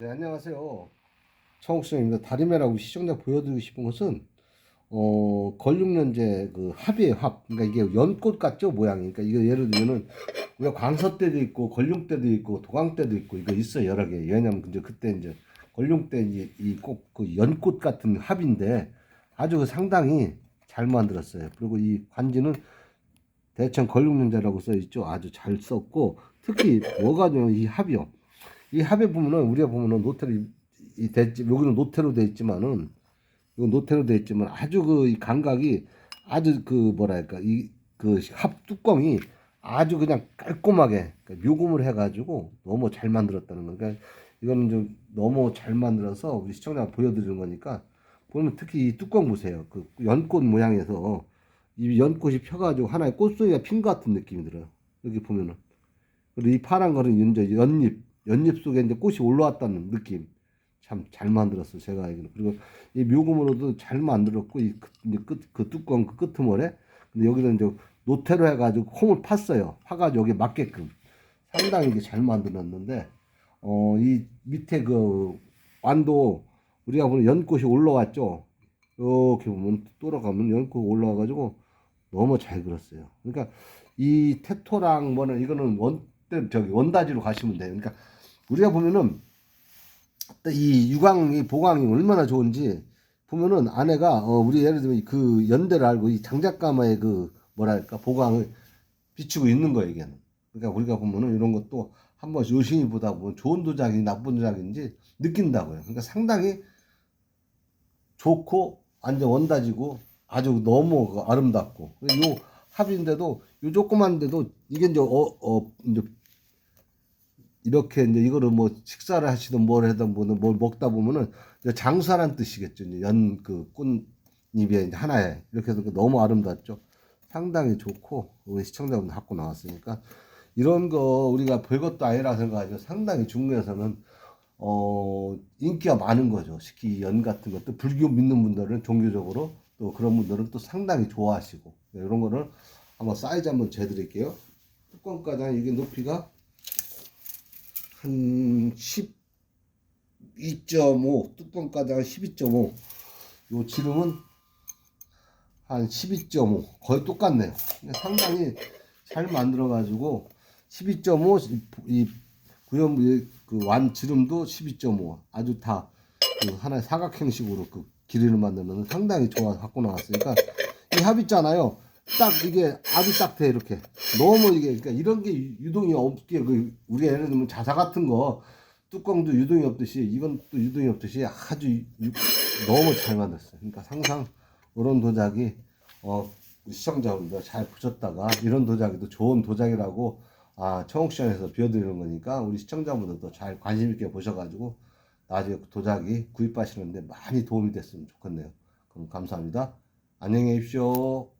네, 안녕하세요. 청옥수입니다. 다리매라고 시청자 보여드리고 싶은 것은, 어, 걸육련제 그 합이에요, 합. 그러니까 이게 연꽃 같죠, 모양이. 그러니까 이거 예를 들면은, 우리가 광서 때도 있고, 걸룡 때도 있고, 도강 때도 있고, 이거 있어요, 여러 개. 왜냐면 이제 그때 이제, 걸룡 때 이꼭 그 연꽃 같은 합인데, 아주 상당히 잘 만들었어요. 그리고 이 관지는 대천 걸육련제라고 써있죠. 아주 잘 썼고, 특히 뭐가 좋으면 이 합이요. 이 합에 보면은 우리가 보면은 노태로 이 됐지 여기는 노태로 돼 있지만은 이건 노태로 돼 있지만 아주 그이 감각이 아주 그 뭐랄까 이 그 합 뚜껑이 아주 그냥 깔끔하게 그러니까 묘금을 해가지고 너무 잘 만들었다는 거. 그러니까 이거는 좀 너무 잘 만들어서 우리 시청자 보여드리는 거니까 보면 특히 이 뚜껑 보세요. 그 연꽃 모양에서 이 연꽃이 펴가지고 하나의 꽃송이가 핀 것 같은 느낌이 들어요. 여기 보면은 그리고 이 파란 거는 이제 연잎 연잎 속에 이제 꽃이 올라왔다는 느낌. 참 잘 만들었어 제가 알기로. 그리고 이 묘금으로도 잘 만들었고 이 그, 이제 끝, 그 뚜껑 그 끄트머리. 근데 여기는 이제 노태로 해가지고 콩을 팠어요. 파가지고 여기 맞게끔. 상당히 이게 잘 만들었는데 어 이 밑에 그 완도 우리가 보는 연꽃이 올라왔죠. 이렇게 보면 돌아가면 연꽃 올라와가지고 너무 잘 그렸어요. 그러니까 이 테토랑 뭐는 이거는 원 저기 원다지로 가시면 돼요. 그러니까 우리가 보면은 이 유광이 보광이 얼마나 좋은지 보면은 아내가 어 우리 예를 들면 그 연대를 알고 이 장작가마의 그 뭐랄까 보광을 비추고 있는 거예요 이게는. 그러니까 우리가 보면은 이런 것도 한번 요신히 보다 보면 좋은 도자기 나쁜 도자기인지 느낀다고요. 그러니까 상당히 좋고 완전 원다지고 아주 너무 그 아름답고 요 합인데도 요 조그만데도 이게 이제 어, 어 이제 이렇게 이제 이거를 뭐 식사를 하시든 뭘 하든 뭐는 뭘 먹다 보면은 장수하라는 뜻이겠죠. 연 그 꽃잎에 하나에 이렇게 해서 너무 아름답죠. 상당히 좋고 우리 시청자분들 갖고 나왔으니까 이런 거 우리가 별것도 아니라 생각하죠. 상당히 중국에서는 어 인기가 많은 거죠. 특히 연 같은 것도 불교 믿는 분들은 종교적으로 또 그런 분들은 또 상당히 좋아하시고 네, 이런 거를 한번 사이즈 한번 재드릴게요. 뚜껑가장 이게 높이가 한 12.5 뚜껑가장 12.5 요 지름은 한 12.5 거의 똑같네요. 상당히 잘 만들어 가지고 12.5이 구형 그완 지름도 12.5 아주 다 그 하나의 사각 형식으로 그 길이를 만들면 상당히 좋아 갖고 나왔으니까 이 합 있잖아요. 딱 이게 아주 딱 돼 이렇게 너무 이게 그러니까 이런 게 유동이 없게 그 우리가 예를 들면 자사 같은 거 뚜껑도 유동이 없듯이 이건 또 유동이 없듯이 아주 유, 너무 잘 만들었어요. 그러니까 항상 이런 도자기 어 시청자분들 잘 보셨다가 이런 도자기도 좋은 도자기라고 아 청옥시장에서 비워드리는 거니까 우리 시청자분들도 잘 관심 있게 보셔가지고 나중에 도자기 구입하시는데 많이 도움이 됐으면 좋겠네요. 그럼 감사합니다. 안녕히 계십시오.